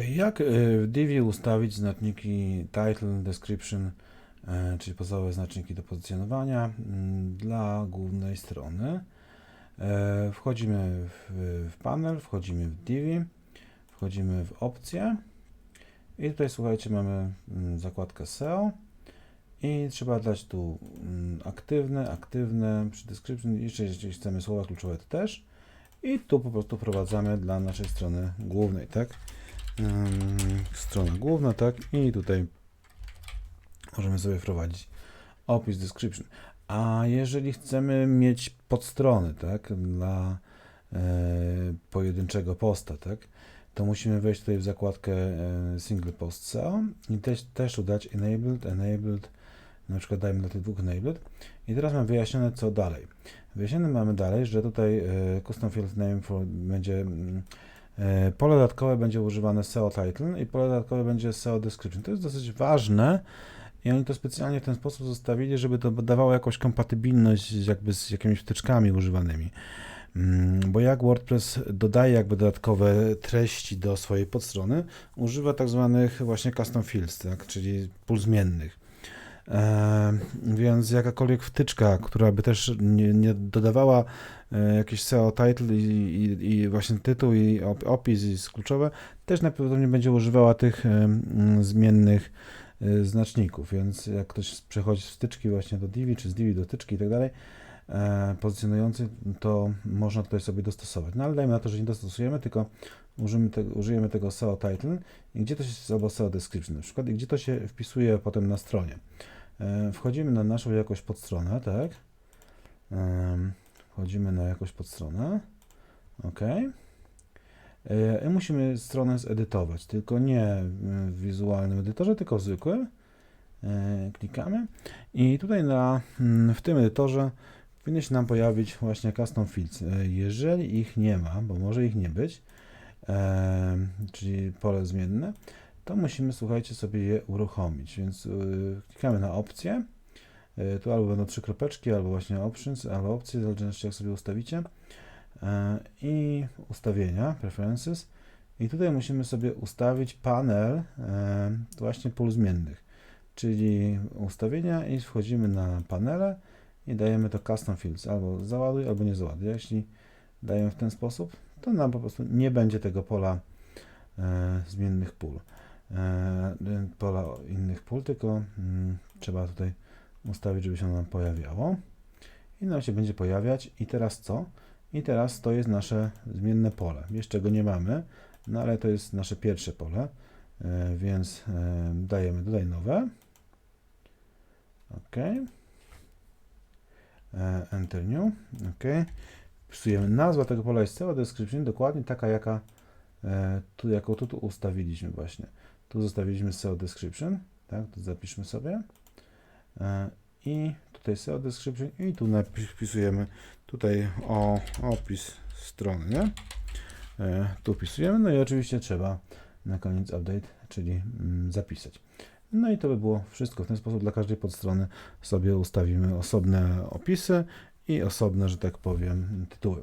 jak y, w Divi ustawić znaczniki title, description, e, czyli podstawowe znaczniki do pozycjonowania mm, dla głównej strony. E, Wchodzimy w, w panel, wchodzimy w Divi, wchodzimy w opcje i tutaj słuchajcie, mamy mm, zakładkę SEO i trzeba dać tu mm, aktywne, aktywne, przy description, jeszcze jeśli chcemy słowa kluczowe to też i tu po prostu wprowadzamy dla naszej strony głównej, tak? Strona główna, tak? I tutaj możemy sobie wprowadzić opis, description. A jeżeli chcemy mieć podstrony, tak? Dla e, pojedynczego posta, tak? To musimy wejść tutaj w zakładkę e, single post SEO i też, też tu dać enabled, enabled, na przykład dajmy dla tych dwóch enabled. I teraz mam wyjaśnione co dalej. Wyjaśnione mamy dalej, że tutaj e, custom field name for, będzie mm, Pole dodatkowe będzie używane SEO title i pole dodatkowe będzie SEO description. To jest dosyć ważne i oni to specjalnie w ten sposób zostawili, żeby to dawało jakąś kompatybilność jakby z jakimiś wtyczkami używanymi. Mm, Bo jak WordPress dodaje jakby dodatkowe treści do swojej podstrony, używa tak zwanych właśnie custom fields, tak, czyli pól zmiennych. Więc jakakolwiek wtyczka, która by też nie, nie dodawała e, jakiś SEO title i, i, i właśnie tytuł i op, opis jest kluczowe, też najprawdopodobniej będzie używała tych zmiennych e, znaczników, więc jak ktoś przechodzi z wtyczki właśnie do Divi, czy z Divi do wtyczki i tak dalej, e, pozycjonujący, to można tutaj sobie dostosować. No ale dajmy na to, że nie dostosujemy, tylko użyjemy, te, użyjemy tego SEO title i gdzie to się, albo SEO description na przykład, i gdzie to się wpisuje potem na stronie. E, Wchodzimy na naszą jakąś podstronę, tak? Em, Wchodzimy na jakąś podstronę. OK. E, I musimy stronę zedytować, tylko nie w wizualnym edytorze, tylko w zwykłym. E, Klikamy i tutaj na, mm, w tym edytorze powinny się nam pojawić właśnie custom fields. E, Jeżeli ich nie ma, bo może ich nie być, e, czyli pole zmienne, to musimy, słuchajcie, sobie je uruchomić. Więc y, klikamy na opcję. Y, tu albo będą trzy kropeczki, albo właśnie options, albo opcje, w zależności jak sobie ustawicie. E, I ustawienia, preferences. I tutaj musimy sobie ustawić panel e, właśnie pól zmiennych, czyli ustawienia i wchodzimy na panele i dajemy to custom fields, albo załaduj, albo nie załaduj. Jeśli dajemy w ten sposób, to nam po prostu nie będzie tego pola e, zmiennych pól pola innych pól, tylko mm, trzeba tutaj ustawić, żeby się nam pojawiało. I nam się będzie pojawiać. I teraz co? I teraz to jest nasze zmienne pole. Jeszcze go nie mamy, no ale to jest nasze pierwsze pole, e, więc e, dajemy tutaj nowe. OK. E, Enter new. OK. Wpisujemy nazwa tego pola jest cała description, dokładnie taka, jaka e, tu, jaką tu, tu ustawiliśmy właśnie. Tu zostawiliśmy SEO description, tak, to zapiszmy sobie. E, I tutaj SEO description i tu napi- wpisujemy tutaj o opis strony, nie? E, Tu wpisujemy, no i oczywiście trzeba na koniec update, czyli mm, zapisać. No i to by było wszystko. W ten sposób dla każdej podstrony sobie ustawimy osobne opisy i osobne, że tak powiem, tytuły.